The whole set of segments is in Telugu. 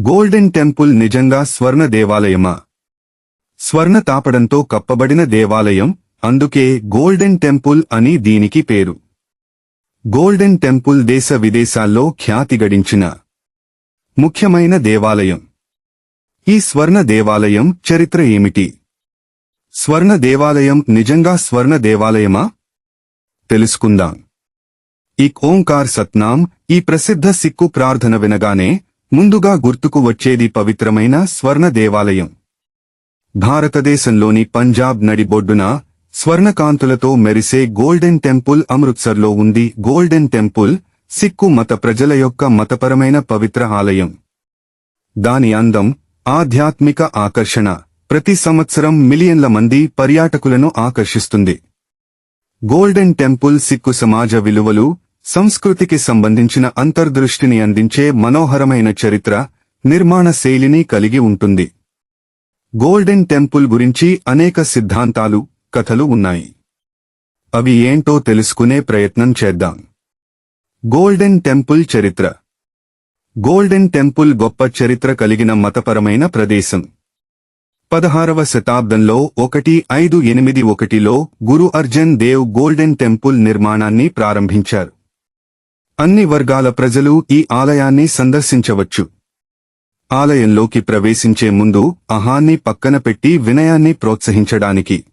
గోల్డెన్ టెంపుల్ నిజంగా స్వర్ణ దేవాలయమా? స్వర్ణ తాపడంతో కప్పబడిన దేవాలయం అందుకే గోల్డెన్ టెంపుల్ అని దీనికి పేరు. గోల్డెన్ టెంపుల్ దేశ విదేశాల్లో ఖ్యాతి గడించిన ముఖ్యమైన దేవాలయం. ఈ స్వర్ణ దేవాలయం చరిత్ర ఏమిటి? స్వర్ణ దేవాలయం నిజంగా స్వర్ణ దేవాలయమా? తెలుసుకుందాం. ఈ ఓంకార్ సత్నాం ఈ ప్రసిద్ధ సిక్కు ప్రార్థన వినగానే ముందుగా గుర్తుకు వచ్చేది పవిత్రమైన స్వర్ణ దేవాలయం. భారతదేశంలోని పంజాబ్ నడిబొడ్డున స్వర్ణకాంతులతో మెరిసే గోల్డెన్ టెంపుల్ అమృత్సర్లో ఉంది. గోల్డెన్ టెంపుల్ సిక్కు మత ప్రజల యొక్క మతపరమైన పవిత్ర ఆలయం. దాని అందం ఆధ్యాత్మిక ఆకర్షణ. ప్రతి సంవత్సరం మిలియన్ల మంది పర్యాటకులను ఆకర్షిస్తుంది. గోల్డెన్ టెంపుల్ సిక్కు సమాజ విలువలు సంస్కృతికి సంబంధించిన అంతర్దృష్టిని అందించే మనోహరమైన చరిత్ర నిర్మాణ శైలిని కలిగి ఉంటుంది. గోల్డెన్ టెంపుల్ గురించి అనేక సిద్ధాంతాలు కథలు ఉన్నాయి. అవి ఏంటో తెలుసుకునే ప్రయత్నం చేద్దాం. గోల్డెన్ టెంపుల్ చరిత్ర. గోల్డెన్ టెంపుల్ గొప్ప చరిత్ర కలిగిన మతపరమైన ప్రదేశం. పదహారవ శతాబ్దంలో ఒకటి ఐదు ఎనిమిది ఒకటిలో గురు అర్జన్ దేవ్ గోల్డెన్ టెంపుల్ నిర్మాణాన్ని ప్రారంభించారు. అన్ని వర్గాల ప్రజలు ఈ ఆలయాన్ని సందర్శించవచ్చు. ఆలయంలోకి ప్రవేశించే ముందు అహాన్ని పక్కన పెట్టి వినయాన్ని ప్రోత్సహించడానికి.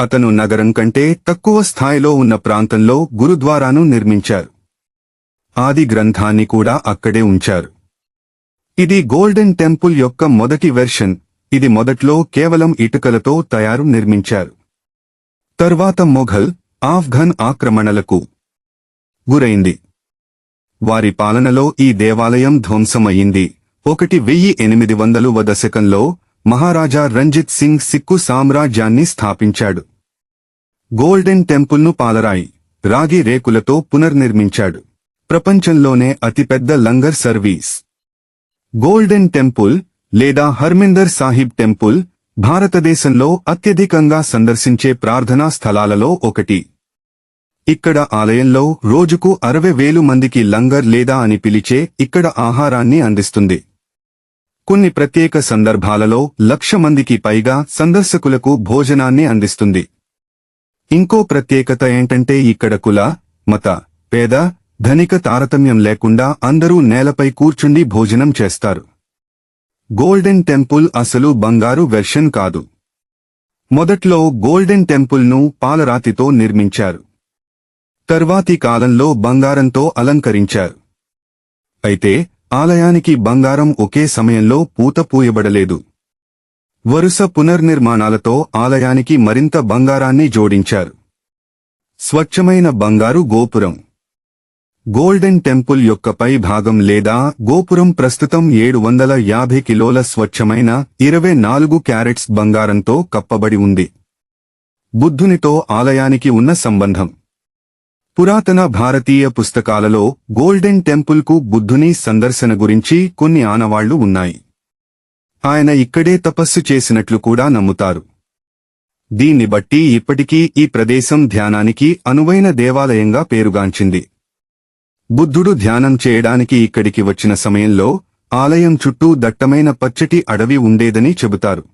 అతను నగరం కంటే తక్కువ స్థాయిలో ఉన్న ప్రాంతంలో గురుద్వారాను నిర్మించారు. ఆది గ్రంథాన్ని కూడా అక్కడే ఉంచారు. ఇది గోల్డెన్ టెంపుల్ యొక్క మొదటి వెర్షన్. ఇది మొదట్లో కేవలం ఇటుకలతో తయారు నిర్మించారు. తర్వాత మొఘల్ ఆఫ్ఘన్ ఆక్రమణలకు గురైంది. వారి పాలనలో ఈ దేవాలయం ధ్వంసమయ్యింది. ఒకటి వెయ్యి ఎనిమిది వందలు దశకంలో మహారాజా రంజిత్ సింగ్ సిక్కు సామ్రాజ్యాన్ని స్థాపించాడు. గోల్డెన్ టెంపుల్ను పాలరాయి రాగి రేకులతో పునర్నిర్మించాడు. ప్రపంచంలోనే అతిపెద్ద లంగర్ సర్వీస్. గోల్డెన్ టెంపుల్ లేదా హర్మిందర్ సాహిబ్ టెంపుల్ భారతదేశంలో అత్యధికంగా సందర్శించే ప్రార్థనా స్థలాలలో ఒకటి. ఇక్కడ ఆలయంలో రోజుకు అరవై వేలు మందికి లంగర్ లేదా అని పిలిచే ఇక్కడ ఆహారాన్ని అందిస్తుంది. కొన్ని ప్రత్యేక సందర్భాలలో లక్ష మందికి పైగా సందర్శకులకు భోజనాన్ని అందిస్తుంది. ఇంకో ప్రత్యేకత ఏంటంటే ఇక్కడ కుల మత పేద ధనిక తారతమ్యం లేకుండా అందరూ నేలపై కూర్చుండి భోజనం చేస్తారు. గోల్డెన్ టెంపుల్ అసలు బంగారు వెర్షన్ కాదు. మొదట్లో గోల్డెన్ టెంపుల్ను పాలరాతితో నిర్మించారు. తర్వాతి కాలంలో బంగారంతో అలంకరించారు. అయితే ఆలయానికి బంగారం ఒకే సమయంలో పూత పూయబడలేదు. వరుస పునర్నిర్మాణాలతో ఆలయానికి మరింత బంగారాన్ని జోడించారు. స్వచ్ఛమైన బంగారు గోపురం. గోల్డెన్ టెంపుల్ యొక్క పై భాగం లేదా గోపురం ప్రస్తుతం ఏడు వందల యాభై కిలోల స్వచ్ఛమైన ఇరవై నాలుగు క్యారెట్స్ బంగారంతో కప్పబడి ఉంది. బుద్ధునితో ఆలయానికి ఉన్న సంబంధం. పురాతన భారతీయ పుస్తకాలలో గోల్డెన్ టెంపుల్కు బుద్ధుని సందర్శన గురించి కొన్ని ఆనవాళ్ళు ఉన్నాయి. ఆయన ఇక్కడే తపస్సు చేసినట్లు కూడా నమ్ముతారు. దీన్ని బట్టి ఇప్పటికీ ఈ ప్రదేశం ధ్యానానికి అనువైన దేవాలయంగా పేరుగాంచింది. బుద్ధుడు ధ్యానం చేయడానికి ఇక్కడికి వచ్చిన సమయంలో ఆలయం చుట్టూ దట్టమైన పచ్చటి అడవి ఉండేదని చెబుతారు.